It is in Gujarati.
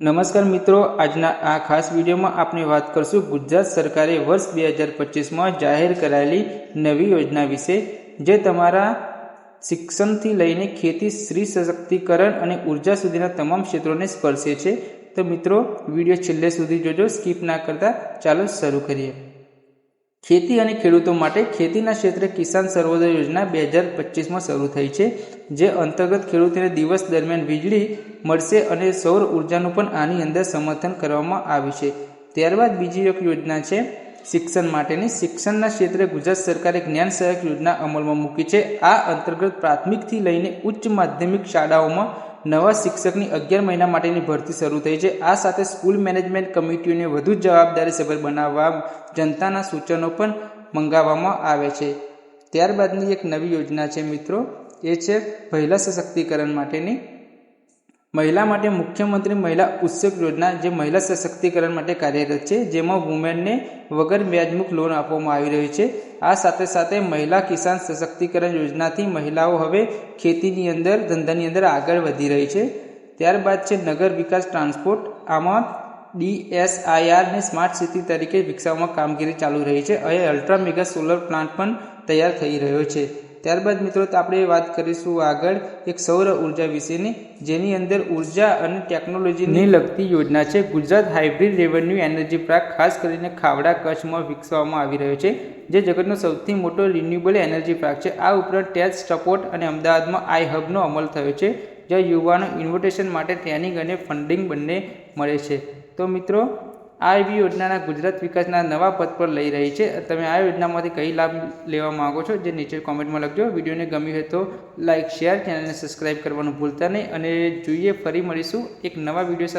નમસ્કાર મિત્રો, આજના આ ખાસ વિડીયોમાં આપણે વાત કરશું ગુજરાત સરકારે વર્ષ બે હજાર પચીસમાં જાહેર કરાયેલી નવી યોજના વિશે, જે તમારા શિક્ષણથી લઈને ખેતી, સ્ત્રી સશક્તિકરણ અને ઊર્જા સુધીના તમામ ક્ષેત્રોને સ્પર્શે છે. તો મિત્રો, વીડિયો છેલ્લે સુધી જોજો, સ્કીપ ના કરતા, ચાલો શરૂ કરીએ. ખેતી અને ખેડૂતો માટે ખેતીના ક્ષેત્રે કિસાન સર્વોદય યોજના બે હજાર પચીસમાં શરૂ થઈ છે, જે અંતર્ગત ખેડૂતોને દિવસ દરમિયાન વીજળી મળશે અને સૌર ઉર્જાનું પણ આની અંદર સમર્થન કરવામાં આવ્યું છે. ત્યારબાદ બીજી એક યોજના છે, શિક્ષણ માટેની. શિક્ષણના ક્ષેત્રે ગુજરાત સરકારે જ્ઞાન સહાયક યોજના અમલમાં મૂકી છે. આ અંતર્ગત પ્રાથમિકથી લઈને ઉચ્ચ માધ્યમિક શાળાઓમાં નવા શિક્ષકની અગિયાર મહિના માટેની ભરતી શરૂ થઈ છે. આ સાથે સ્કૂલ મેનેજમેન્ટ કમિટીઓને વધુ જવાબદારીસભર બનાવવા જનતાના સૂચનો પણ મંગાવવામાં આવે છે. ત્યારબાદની એક નવી યોજના છે મિત્રો, એ છે મહિલા સશક્તિકરણ માટેની મહિલા માટે મુખ્યમંત્રી મહિલા ઉત્સવ યોજના જે મહિલા સશક્તિકરણ માટે કાર્યરત છે, જેમાં વુમેનને વગર વ્યાજમુખ લોન આપવામાં આવી રહી છે. આ સાથે સાથે મહિલા કિસાન સશક્તિકરણ યોજનાથી મહિલાઓ હવે ખેતીની અંદર, ધંધાની અંદર આગળ વધી રહી છે. ત્યારબાદ છે નગર વિકાસ ટ્રાન્સપોર્ટ. આમાં ડીએસઆઈઆરને સ્માર્ટ સિટી તરીકે વિકસાવવામાં કામગીરી ચાલુ રહી છે. અહીં અલ્ટ્રા મેગા સોલર પ્લાન્ટ પણ તૈયાર થઈ રહ્યો છે. ત્યારબાદ મિત્રો આપણે વાત કરીશું આગળ એક સૌર ઊર્જા વિશેની, જેની અંદર ઊર્જા અને ટેકનોલોજીને લગતી યોજના છે. Gujarat hybrid revenue energy park ખાસ કરીને ખાવડા કચ્છમાં વિકસાવવામાં આવી રહ્યો છે, જે જગતનો સૌથી મોટો રિન્યુએબલ એનર્જી પાર્ક છે. આ ઉપરાંત ટેચ સપોર્ટ અને અમદાવાદમાં આઈ હબનો અમલ થયો છે, જ્યાં યુવાનો ઇન્વિટેશન માટે ટ્રેનિંગ અને ફંડિંગ બંને મળે છે. તો મિત્રો આ એવી યોજનાના ગુજરાત વિકાસના નવા પદ પર લઈ રહી છે. તમે આ યોજનામાંથી કઈ લાભ લેવા માગો છો જે નીચે કોમેન્ટમાં લખજો. વિડીયોને ગમી હોય તો લાઇક શેર ચેનલને સબસ્ક્રાઈબ કરવાનું ભૂલતા નહીં. અને જોઈએ ફરી મળીશું એક નવા વીડિયો